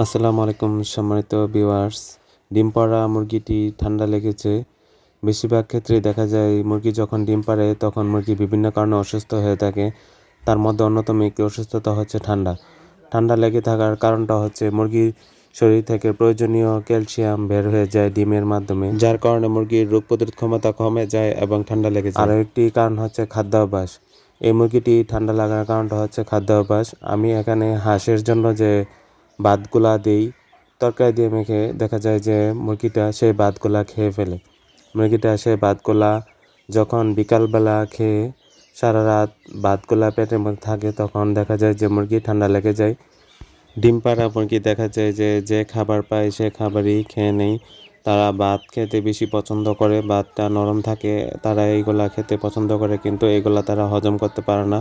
আসসালামু আলাইকুম সম্মানিত ভিউয়ার্স। ডিম পাড়া মুরগিটি ঠান্ডা লেগেছে। বেশিরভাগ ক্ষেত্রে দেখা যায় মুরগি যখন ডিম পাড়ে, তখন মুরগি বিভিন্ন কারণে অসুস্থ হয়ে থাকে। তার মধ্যে অন্যতম একটি অসুস্থতা হচ্ছে ঠান্ডা। ঠান্ডা লেগে থাকার কারণটা হচ্ছে মুরগির শরীর থেকে প্রয়োজনীয় ক্যালসিয়াম বের হয়ে যায় ডিমের মাধ্যমে, যার কারণে মুরগির রোগ প্রতিরোধ ক্ষমতা কমে যায় এবং ঠান্ডা লেগে যায়। আরও একটি কারণ হচ্ছে খাদ্যাভ্যাস। এই মুরগিটি ঠান্ডা লাগার কারণটা হচ্ছে খাদ্যাভ্যাস। আমি এখানে হাঁসের জন্য যে ভাতগুলা দিই তরকারি দিয়ে মেখে দেখা যায় যে মুরগিটা সেই ভাতগুলা খেয়ে ফেলে। মুরগিটা সেই ভাতগুলা যখন বিকালবেলা খেয়ে সারা রাত ভাতগুলা পেটের মধ্যে থাকে, তখন দেখা যায় যে মুরগি ঠান্ডা লেগে যায়। ডিম পাড়া মুরগি দেখা যায় যে যে খাবার পায় সে খাবারই খেয়ে নেই তারা ভাত খেতে বেশি পছন্দ করে, ভাতটা নরম থাকে, তারা এইগুলা খেতে পছন্দ করে, কিন্তু এগুলা তারা হজম করতে পারে না।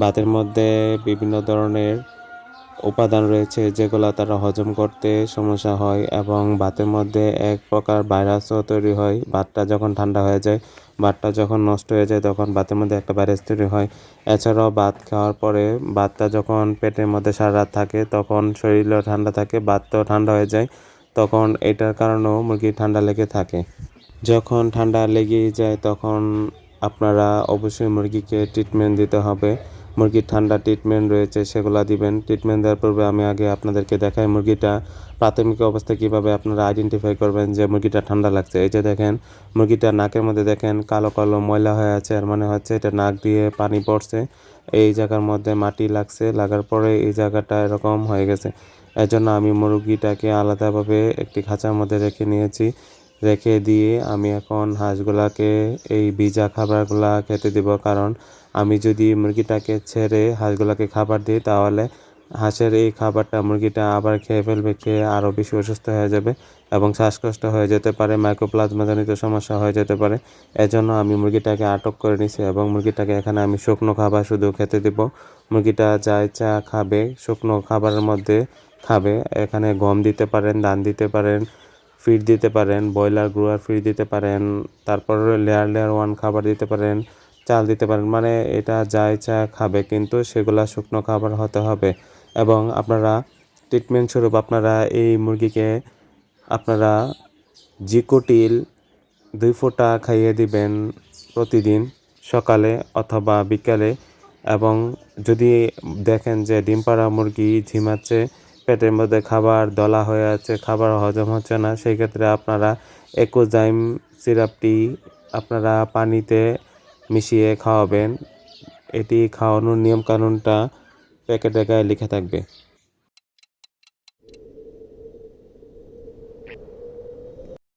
ভাতের মধ্যে বিভিন্ন ধরনের উপাদান রয়েছে যেগুলো তারা হজম করতে সমস্যা হয় এবং ভাতের মধ্যে এক প্রকার ভাইরাসও তৈরি হয়। ভাতটা যখন ঠান্ডা হয়ে যায়, ভাতটা যখন নষ্ট হয়ে যায় তখন ভাতের মধ্যে একটা ভাইরাস তৈরি হয়। এছাড়াও ভাত খাওয়ার পরে ভাতটা যখন পেটের মধ্যে সারা রাত থাকে তখন শরীরও ঠান্ডা থাকে, ভাতটাও ঠান্ডা হয়ে যায়, তখন এটার কারণেও মুরগি ঠান্ডা লেগে থাকে। যখন ঠান্ডা লেগে যায় তখন আপনারা অবশ্যই মুরগিকে ট্রিটমেন্ট দিতে হবে। মুরগির ঠান্ডা ট্রিটমেন্ট রয়েছে, সেগুলো দিবেন। ট্রিটমেন্ট দেওয়ার পূর্বে আমি আগে আপনাদেরকে দেখাই মুরগিটা প্রাথমিক অবস্থায় কীভাবে আপনারা আইডেন্টিফাই করবেন যে মুরগিটা ঠান্ডা লাগছে। এই যে দেখেন, মুরগিটা নাকের মধ্যে দেখেন, কালো কালো ময়লা হয়ে আছে আর মনে হচ্ছে এটা নাক দিয়ে পানি পড়ছে। এই জায়গার মধ্যে মাটি লাগছে, লাগার পরে এই জায়গাটা এরকম হয়ে গেছে। এজন্য আমি মুরগিটাকে আলাদাভাবে একটি খাঁচার মধ্যে রেখে নিয়েছি। রেখে দিয়ে আমি এখন হাঁসগুলাকে, এই ভিজা খাবারগুলা খেতে দেব। কারণ আমি যদি মুরগিটাকে ছেড়ে হাঁসগুলাকে খাবার দিই, তাহলে হাঁসের এই খাবারটা মুরগিটা আবার খেয়ে ফেলবে, খেয়ে আরও বেশি অসুস্থ হয়ে যাবে এবং শ্বাসকষ্ট হয়ে যেতে পারে মাইক্রোপ্লাজমাজনিত সমস্যা হয়ে যেতে পারে। এজন্য আমি মুরগিটাকে আটক করে নিছি এবং মুরগিটাকে এখানে আমি শুকনো খাবার শুধু খেতে দেব। মুরগিটা যা ইচ্ছা খাবে, শুকনো খাবারের মধ্যে খাবে। এখানে গম দিতে পারেন, ধান দিতে পারেন ফিড দিতে পারেন, ব্রয়লার গ্রোয়ার ফিড দিতে পারেন, তারপর লেয়ার লেয়ার ওয়ান খাবার দিতে পারেন, চাল দিতে পারেন মানে এটা যা ইচ্ছা খাবে, কিন্তু সেগুলা শুকনো খাবার হতে হবে। এবং আপনারা ট্রিটমেন্ট স্বরূপ আপনারা এই মুরগিকে আপনারা জিকোটিল দুই ফোঁটা খাইয়ে দিবেন প্রতিদিন সকালে অথবা বিকালে। এবং যদি দেখেন যে ডিম পাড়া মুরগি ঝিমাচ্ছে পেটের মধ্যে খাবার দলা হয়ে আছে, খাবার হজম হচ্ছে না, সেই ক্ষেত্রে আপনারা একোজাইম সিরাপটি আপনারা পানিতে মিশিয়ে খাওয়াবেন। এটি খাওয়ানোর নিয়মকানুনটা প্যাকেটে গায়ে লিখে থাকবে।